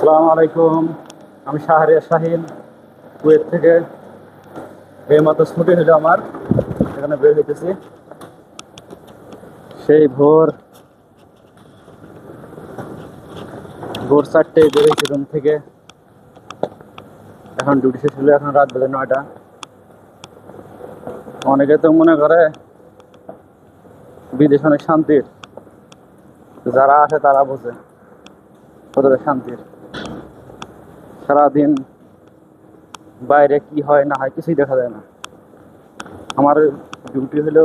আসসালামু আলাইকুম। আমি শাহরিয়া শাহিন, কুয়েত থেকে। এই মতো ছুটি হলো আমার, এখানে বের হইতেছি। সেই ভোর ভোর চারটে বের হয়েছি রুম থেকে। এখন ডিউটি শেষ হলো এখন রাত বেজে নয়টা। অনেকে তো মনে করে বিদেশ অনেক শান্তির। যারা আসে তারা বোঝে। কতটা শান্তির। সারাদিন বাইরে কি হয়, না হয় কিছুই দেখা যায় না। আমার ডিউটি হলো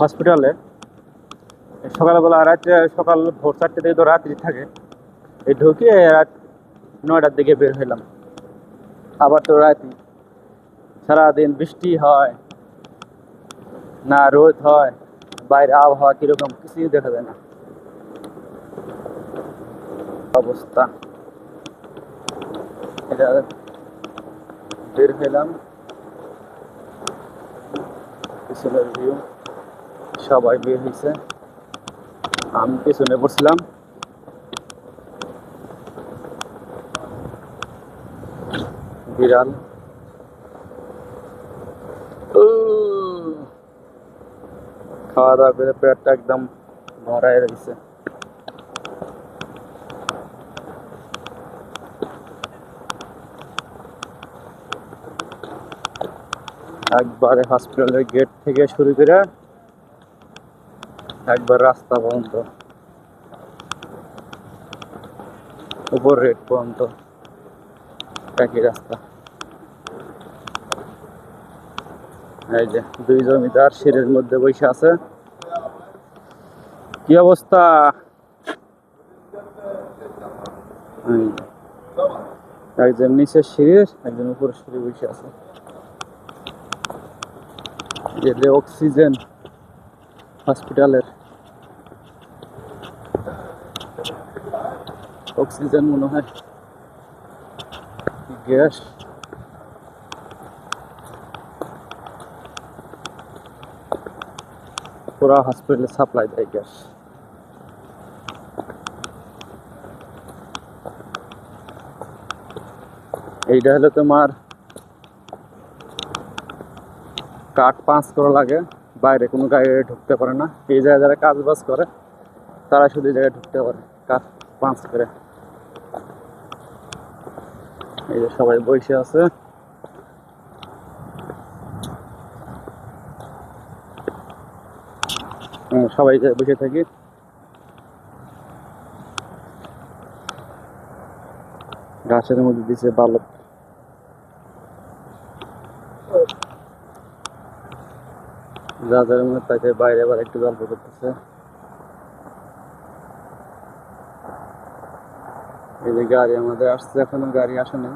হসপিটালে সকালবেলা রাত্রে, সকাল ভোর চারটে থেকে তো রাত্রি থাকে। এই ঢুকে রাত নয়টার দিকে বের হইলাম। আবার তো রাতি। সারাদিন বৃষ্টি হয়, না রোদ হয়, বাইরে আবহাওয়া কীরকম কিছুই দেখা যায় না। অবস্থা। এটা বের হইলাম। পিছনের ভিউ সবাই বের হয়েছে আমি পেছনে বসছিলাম বিড়াল। খাওয়া দাওয়া করে পেটটা একদম ভরায় রয়েছে একবারে হসপিটালের গেট থেকে শুরু করে একবার রাস্তা পর্যন্ত উপর রেট পর্যন্ত একই রাস্তা। এই যে দুই জমিদার সিঁড়ির মধ্যে বসে আছে। কি অবস্থা? একজন নিচের সিঁড়ির, একজন উপরের সিঁড়ি বসে আছে। গেলে অক্সিজেন হসপিটালের অক্সিজেন মনে হয় গ্যাস পুরা হসপিটালে সাপ্লাই দেয় গ্যাস এইটা হলো তোমার কাঠ পাঁচ করা লাগে, বাইরে কোনো গাড়ি ঢুকতে পারে না। এই জায়গায় যারা কাজ বাজ করে, তারা শুধু এই জায়গায় ঢুকতে পারে, কাঠ পাঁচ করে। এই যে সবাই বসে আছে। সবাই যে বসে থাকি। গাছের মধ্যে দিছে বালক। যাদের মধ্যে তাকে বাইরে আবার একটু গল্প করতেছে। এই যে গাড়ি আমাদের আসছে, এখনও গাড়ি আসে না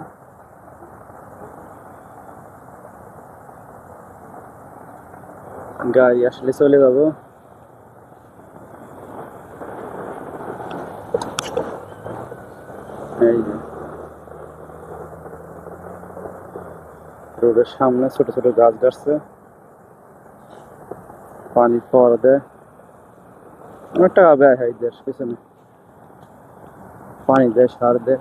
গাড়ি আসলে চলে যাব। এই যে। রোডের সামনে ছোট ছোট গাছ গাছছে পানি ফোয়ারা দেয়। অনেক টাকা ব্যয় হয় দেশ পিছনে পানি দেয় সার দেয়।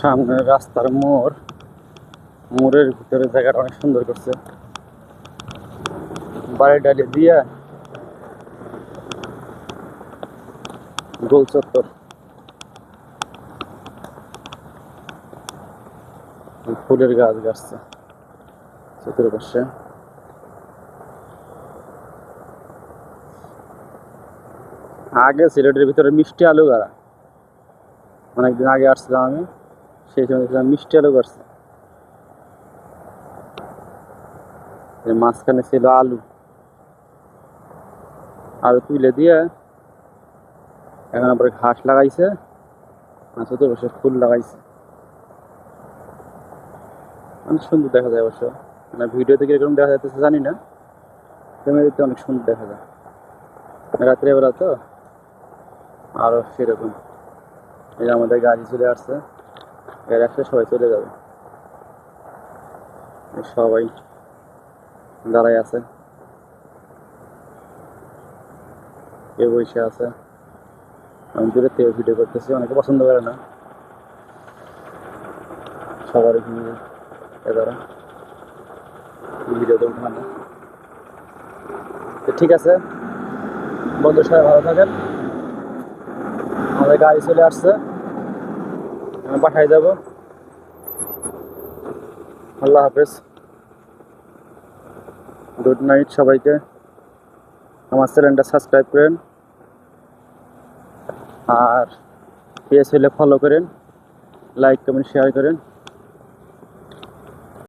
সামনে রাস্তার মোড়। মোড়ের ভিতরে জায়গাটা অনেক সুন্দর করছে। বাড়ি ডালি দিয়া গোল চত্বর। ফুলের গাছ গাছছে চতুর্পাশে। আগে সিলেটের ভিতরে মিষ্টি আলু গাড়া। অনেকদিন আগে আসছিলাম আমি। সেই সময় মিষ্টি আলু করছে। মাঝখানে ছিল আলু। আলু তুলে দিয়ে এখন আবার ঘাস লাগাইছে আর চতুর্পাশে ফুল লাগাইছে। অনেক সুন্দর দেখা যায় অবশ্য। মানে ভিডিওতে কীরকম দেখা যাচ্ছে জানি না। ফ্যামিলিতে অনেক সুন্দর দেখা যায়। রাত্রেবেলা তো আরও সেরকম। এই আমাদের গাড়ি চলে আসছে। এর একটা সবাই চলে যাবে। সবাই দাঁড়ায় আছে। কেউ বসে আছে। আমি দূরের থেকে ভিডিও করতেছি, অনেকে পছন্দ করে না। সবার এখানে এদারা ভিডিও তো উঠবে না তো ঠিক আছে। বন্ধু সবাই ভালো থাকেন। আমাদের গাড়ি চলে আসছে। পাঠাই যাব আল্লাহ হাফেজ। গুড নাইট সবাইকে। আমার চ্যানেলটা সাবস্ক্রাইব করেন। আর পেজ হলে ফলো করেন। লাইক কমেন্ট শেয়ার করেন।